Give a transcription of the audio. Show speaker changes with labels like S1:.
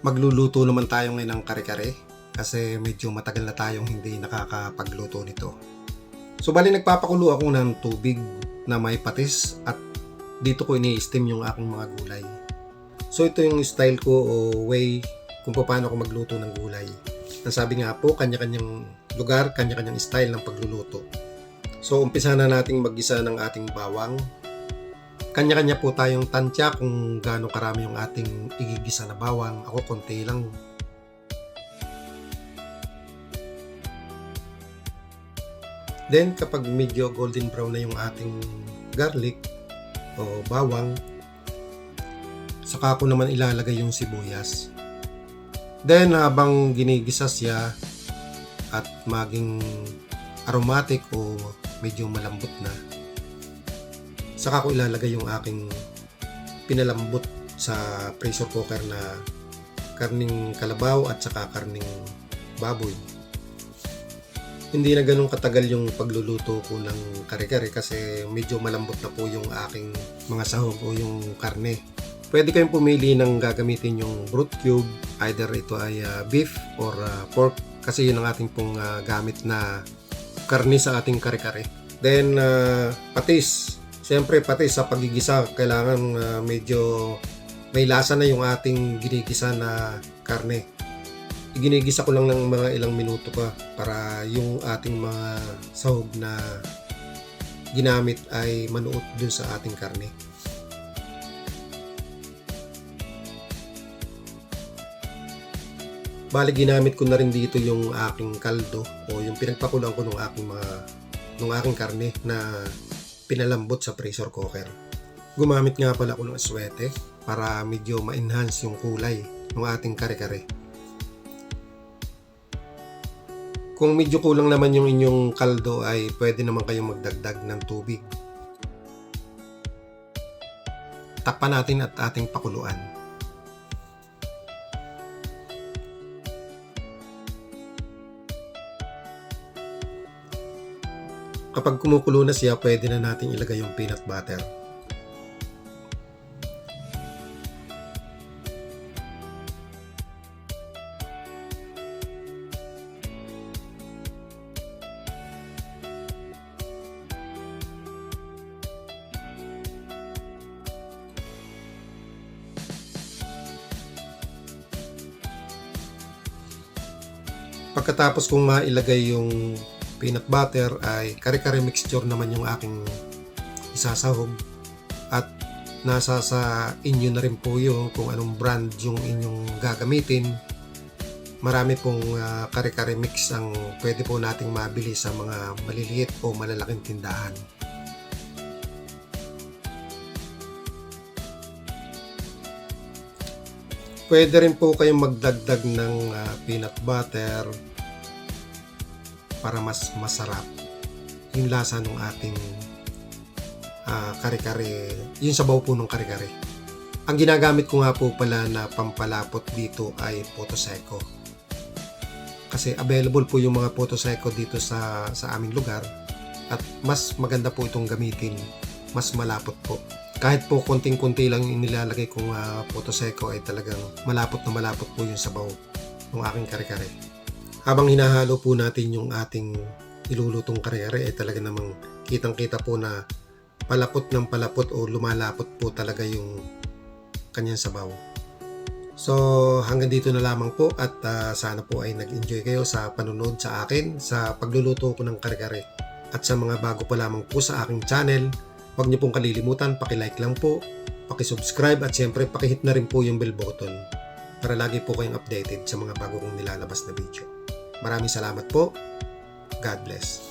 S1: Magluluto naman tayo ngayon ng kare-kare kasi medyo matagal na tayong hindi nakakapagluto nito. So bali nagpapakulo ako ng tubig na may patis at dito ko ini-steam yung aking mga gulay. So ito yung style ko o way kung paano ako magluto ng gulay. Ang sabi nga po, kanya-kanyang lugar, kanya-kanyang style ng pagluluto. So umpisa na nating maggisa ng ating bawang. Kanya-kanya po tayong tansya kung gaano karami yung ating igigisa na bawang. Ako konti lang. Then kapag medyo golden brown na yung ating garlic o bawang, saka ko naman ilalagay yung sibuyas. Then habang ginigisa siya at maging aromatic o medyo malambot na, saka ko ilalagay yung aking pinalambot sa pressure cooker na karning kalabaw at saka karning baboy. Hindi na ganun katagal yung pagluluto ko ng kare-kare kasi medyo malambot na po yung aking mga sahog o yung karne. Pwede kayong pumili ng gagamitin yung broth cube, either ito ay ah, beef or ah, pork kasi yun ang ating pong ah, gamit na karne sa ating kare-kare. Then ah, patis. Siyempre patis sa pagigisa kailangan ah, medyo may lasa na yung ating ginigisa na karne. Ginigisa ko lang ng mga ilang minuto pa para yung ating mga sahog na ginamit ay manuot dun sa ating karne. Bali ginamit ko na rin dito yung aking kaldo o yung pinagpakuloan ko ng aking mga ng aking karne na pinalambot sa pressure cooker. Gumamit nga pala ako ng aswete para medyo ma-enhance yung kulay ng ating kare-kare. Kung medyo kulang naman yung inyong kaldo ay pwede naman kayong magdagdag ng tubig. Takpan natin at ating pakuluan. Kapag kumukulo na siya, pwede na natin ilagay yung peanut butter. Pagkatapos kong mailagay yung peanut butter ay kare-kare mixture naman yung aking isasahog. At nasa sa inyo na rin po yung kung anong brand yung inyong gagamitin. Marami pong ah, kare-kare mix ang pwede po nating mabili sa mga maliliit o malalaking tindahan. Pwede rin po kayong magdagdag ng ah, peanut butter para mas masarap yung lasa ng ating ah, kare-kare, yung sabaw po ng kare-kare. Ang ginagamit ko nga po pala na pampalapot dito ay Potoseco. Kasi available po yung mga Potoseco dito sa, sa aming lugar at mas maganda po itong gamitin, mas malapot po. Kahit po konting-kunti lang yung nilalagay kong uh, Potoseco ay talagang malapot na malapot po yung sabaw ng aking kare-kare habang hinahalo po natin yung ating ilulutong karere ay talaga namang kitang kita po na palapot ng palapot o lumalapot po talaga yung kanyang sabaw. So hanggang dito na lamang po at ah, sana po ay nag-enjoy kayo sa panunod sa akin sa pagluluto ko ng kare-kare. At sa mga bago pa lamang po sa aking channel, huwag niyo pong kalilimutan, paki-like lang po, paki-subscribe at siyempre paki-hit na rin po yung bell button para lagi po kayong updated sa mga bago kong nilalabas na video. Maraming salamat po. God bless.